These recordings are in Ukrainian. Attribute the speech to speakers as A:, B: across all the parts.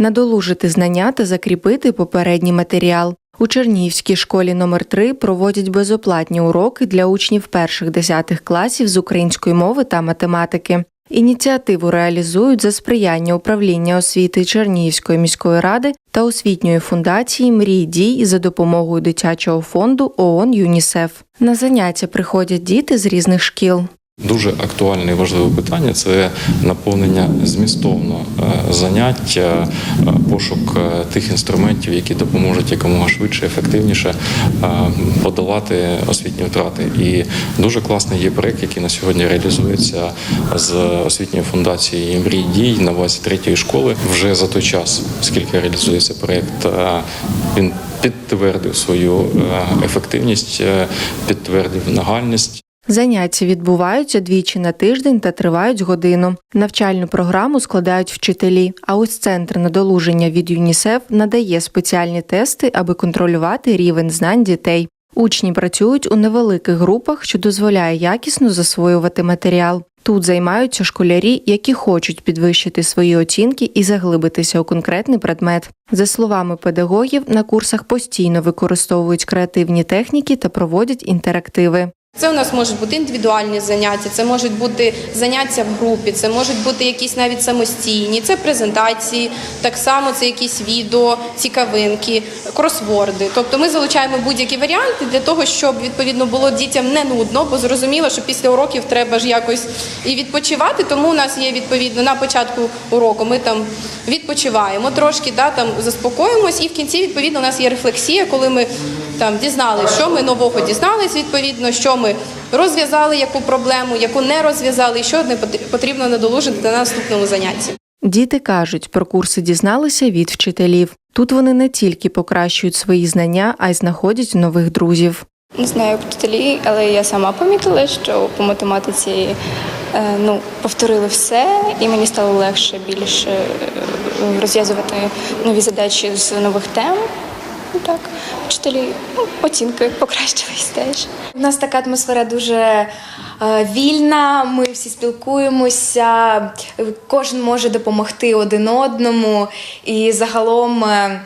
A: надолужити знання та закріпити попередній матеріал. У Чернігівській школі номер 3 проводять безоплатні уроки для учнів перших десятих класів з української мови та математики. Ініціативу реалізують за сприяння управління освіти Чернігівської міської ради та освітньої фундації Мрій дій за допомогою дитячого фонду ООН ЮНІСЕФ. На заняття приходять діти з різних шкіл.
B: Дуже актуальне і важливе питання це наповнення змістовно е, заняття, е, пошук е, тих інструментів, які допоможуть якомога швидше, ефективніше подолати освітні втрати. І дуже класний є проект, який на сьогодні реалізується з освітньої фундації Мрій дій на базі третьої школи. Вже за той час, скільки реалізується проект, він підтвердив свою ефективність, підтвердив нагальність.
A: Заняття відбуваються двічі на тиждень та тривають годину. Навчальну програму складають вчителі. А ось центр надолуження від ЮНІСЕФ надає спеціальні тести, аби контролювати рівень знань дітей. Учні працюють у невеликих групах, що дозволяє якісно засвоювати матеріал. Тут займаються школярі, які хочуть підвищити свої оцінки і заглибитися у конкретний предмет. За словами педагогів, на курсах постійно використовують креативні техніки та проводять інтерактиви.
C: Це у нас можуть бути індивідуальні заняття, це можуть бути заняття в групі, це можуть бути якісь навіть самостійні, це презентації, так само це якісь відео, цікавинки, кросворди. Тобто ми залучаємо будь-які варіанти для того, щоб відповідно було дітям не нудно, бо зрозуміло, що після уроків треба ж якось і відпочивати. Тому у нас є відповідно на початку уроку. Ми там відпочиваємо трошки, да, там заспокоїмось, і в кінці відповідно у нас є рефлексія, коли ми там дізналися, що ми нового дізнались, відповідно, що ми розв'язали яку проблему, яку не розв'язали, і що потрібно надолужити на наступному занятті.
A: Діти кажуть, про курси дізналися від вчителів. Тут вони не тільки покращують свої знання, а й знаходять нових друзів.
D: Не знаю вчителі, але я сама помітила, що по математиці е, ну, повторили все, і мені стало легше більше е, розв'язувати нові задачі з нових тем. Ну, Так, вчителі ну, оцінки покращились теж.
E: У нас така атмосфера дуже е, вільна. Ми всі спілкуємося, кожен може допомогти один одному. І загалом е,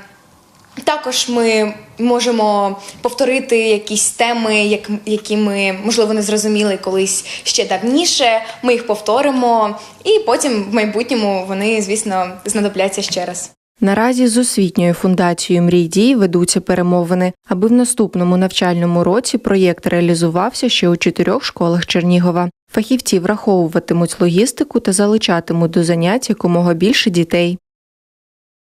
E: також ми можемо повторити якісь теми, які ми можливо не зрозуміли колись ще давніше. Ми їх повторимо, і потім в майбутньому вони, звісно, знадобляться ще раз.
A: Наразі з освітньою фундацією Мрій дій ведуться перемовини, аби в наступному навчальному році проєкт реалізувався ще у чотирьох школах Чернігова. Фахівці враховуватимуть логістику та залучатимуть до занять якомога більше дітей.